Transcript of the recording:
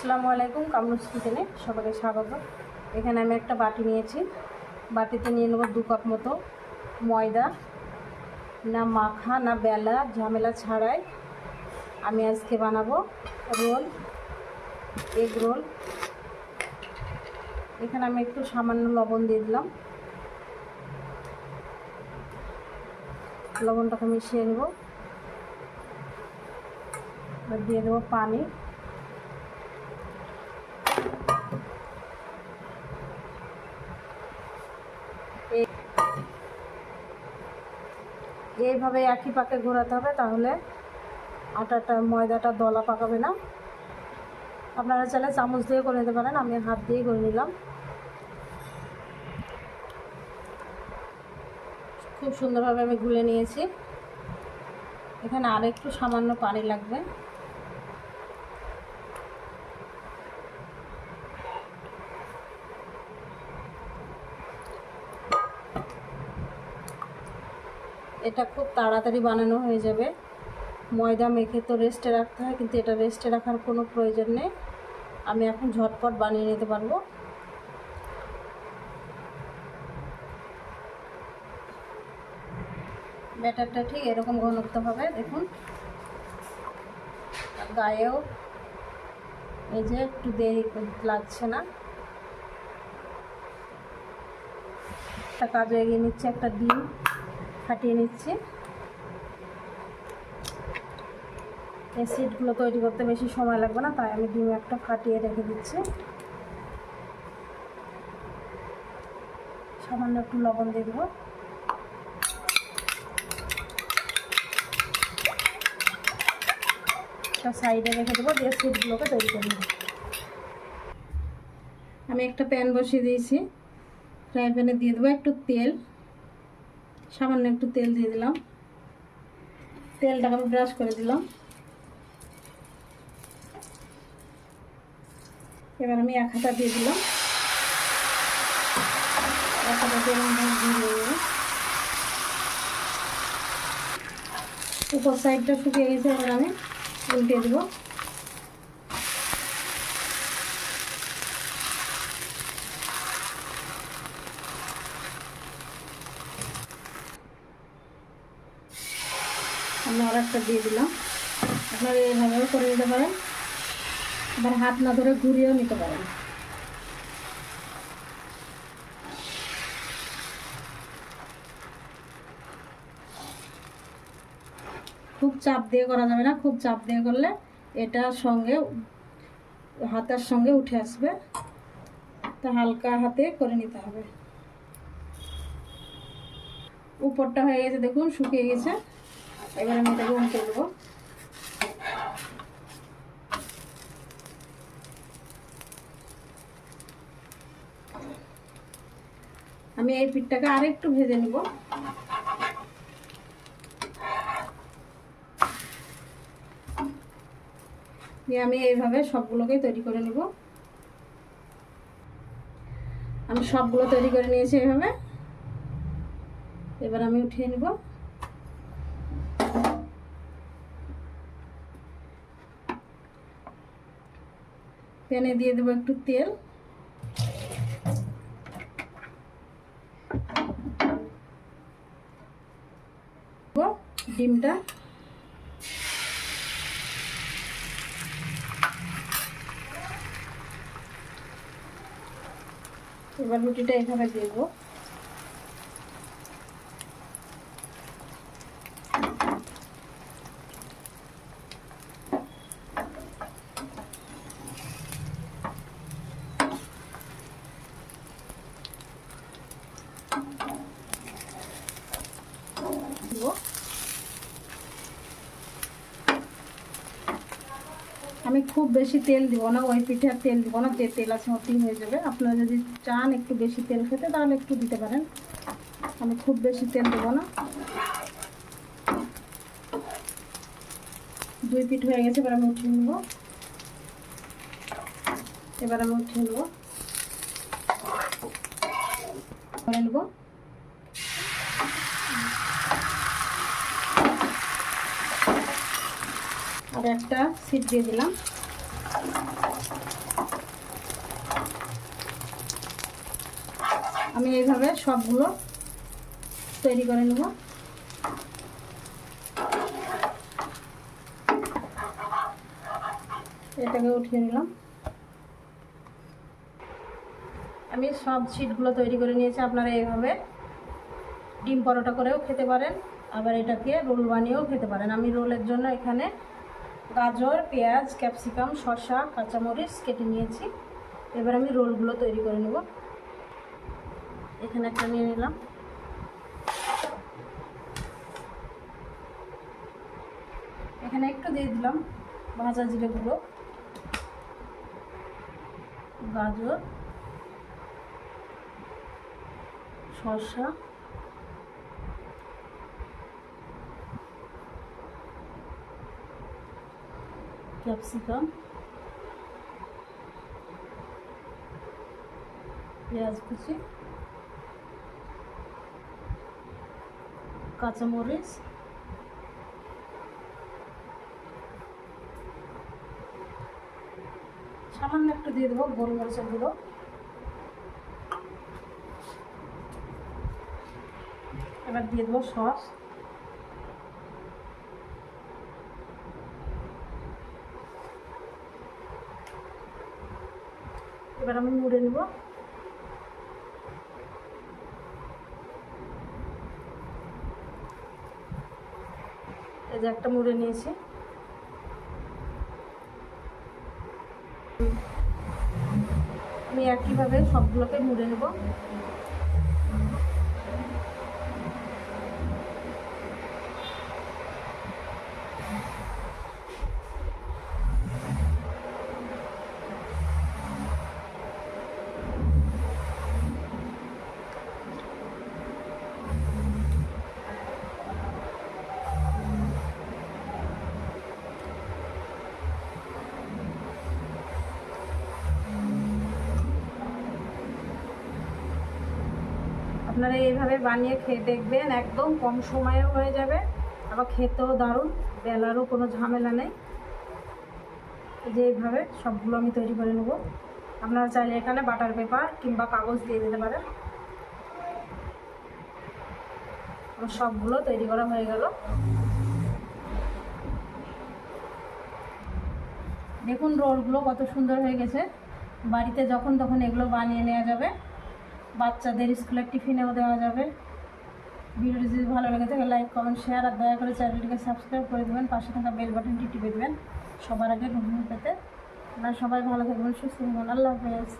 আসসালামু আলাইকুম, কামরুস কিচেনে সবাইকে স্বাগত। এখানে আমি একটা বাটি নিয়েছি। বাটিতে নিয়ে নেব দু কাপ মতো ময়দা, না মাখা, না বেলা, ঝামেলা ছাড়াই আমি আজকে বানাবো রোল, এগ রোল। এখানে আমি একটু সামান্য লবণ দিয়ে দিলাম। লবণটাকে মিশিয়ে নেব। দিয়ে দেবো পানি। এইভাবে একই পাকে ঘোরাতে হবে, তাহলে আটাটা ময়দাটা দলা পাকাবে না। আপনারা চাইলে চামচ দিয়ে করে নিতে পারেন, আমি হাত দিয়ে করে নিলাম। খুব সুন্দরভাবে আমি গুলে নিয়েছি। এখানে আর একটু সামান্য পানি লাগবে। এটা খুব তাড়াতাড়ি বানানো হয়ে যাবে। ময়দা মেখে তো রেস্টে রাখতে হয়, কিন্তু এটা রেস্টে রাখার কোনো প্রয়োজন নেই। আমি এখন ঝটপট বানিয়ে নিতে পারব। ব্যাটারটা ঠিক এরকম ঘনত্ব হবে, দেখুন। গায়েও এই যে একটু দেরি লাগছে না। একটা কাজে এগিয়ে নিচ্ছে একটা ডিম। ফাটিয়ে নিচ্ছি। এই সিটগুলো তৈরি করতে বেশি সময় লাগবে না, তাই আমি ডিম একটা ফাটিয়ে রেখে দিচ্ছি। সামান্য একটু লবণ দিয়ে দেবো। সাইডে রেখে দেবো, দিয়ে সিটগুলোকে তৈরি করে নেব। আমি একটা প্যান বসিয়ে দিয়েছি। ফ্রাই প্যানে দিয়ে দেবো একটু তেল। সামান্য একটু তেল দিয়ে দিলাম। তেলটাকে আমি ব্রাশ করে দিলাম। এবার আমি এক হাতা দিয়ে দিলাম। উপর সাইডটা শুকিয়ে গেছে, এবার আমি উল্টে দেবো। আমি আর একটা দিয়ে দিলাম। আপনারা এইভাবেও করে নিতে পারেন। আবার হাত না ধরে ঘুরিয়েও নিতে পারেন। খুব চাপ দিয়ে করা যাবে না। খুব চাপ দিয়ে করলে এটা সঙ্গে হাতের সঙ্গে উঠে আসবে। তা হালকা হাতে করে নিতে হবে। উপরটা হয়ে গেছে, দেখুন, শুকিয়ে গেছে। এবার আমি এটাকে উল্টে দেবো। আমি এই পিঠটাকে আরেকটু ভেজে নিব। দিয়ে আমি এইভাবে সবগুলোকেই তৈরি করে নিব। আমি সবগুলো তৈরি করে নিয়েছি এইভাবে। এবার আমি উঠিয়ে নিব। প্যানে দিয়ে দেবো একটু তেল। ডিমটা। এবার রুটিটা এভাবে দেবো। আমি খুব বেশি তেল দিব না, ওই পিঠে আর তেল দিব না, যে তেল আছে ওতেই হয়ে যাবে। আপনারা যদি চান একটু বেশি তেল খেতে, তাহলে একটু দিতে পারেন। আমি খুব বেশি তেল দেবো না। দুই পিঠ হয়ে গেছে, এবার আমি উঠিয়ে নেব। এবার আমি উঠিয়ে নেব। করে নেব। আর একটা সিট দিয়ে দিলাম। আমি এইভাবে সবগুলো তৈরি করে নেব। এটাকে উঠিয়ে নিলাম। আমি সব সিটগুলো তৈরি করে নিয়েছি, আপনারা এইভাবে ডিম পরোটা করেও খেতে পারেন, আবার এটাকে রোল বানিয়েও খেতে পারেন। আমি রোলের জন্য এখানে গাজর, পেঁয়াজ, ক্যাপসিকাম, শসা, কাঁচামরিচ কেটে নিয়েছি। এবার আমি রোলগুলো তৈরি করে নেব। এখানে একটা নিয়ে নিলাম। এখানে একটু দিয়ে দিলাম ভাজা জিরে গুঁড়ো, গাজর, শসা ক্যাপসিকাম পেঁয়াজ কুচি কাঁচামরিচ সামান্য একটু দিয়ে দেবো গোলমরিচের গুঁড়ো এবার দিয়ে দেবো সস এবার আমি মুড়ে নেব। এই যে একটা মুড়ে নিয়েছি। আমি একইভাবে সবগুলোকে মুড়ে নেব। আপনারা এইভাবে বানিয়ে খেয়ে দেখবেন, একদম কম সময়েও হয়ে যাবে। আবার খেতেও দারুণ, বেলারও কোনো ঝামেলা নেই। যে এইভাবে সবগুলো আমি তৈরি করে নেব। আপনারা চাইলে এখানে বাটার পেপার কিংবা কাগজ দিয়ে দিতে পারেন। আমার সবগুলো তৈরি করা হয়ে গেল। দেখুন রোলগুলো কত সুন্দর হয়ে গেছে। বাড়িতে যখন তখন এগুলো বানিয়ে নেওয়া যাবে। বাচ্চাদের স্কুলের টিফিনেও দেওয়া যাবে। ভিডিওটি যদি ভালো লেগে থাকে, লাইক, কমেন্ট শেয়ার আর দয়া করে চ্যানেলটিকে সাবস্ক্রাইব করে দেবেন। পাশে থাকা বেল বাটনটি টিপে দেবেন। সবার আগে রুম পেতে। আপনারা সবাই ভালো থাকবেন, সুস্থ থাকবেন। আল্লাহ হাফেজ।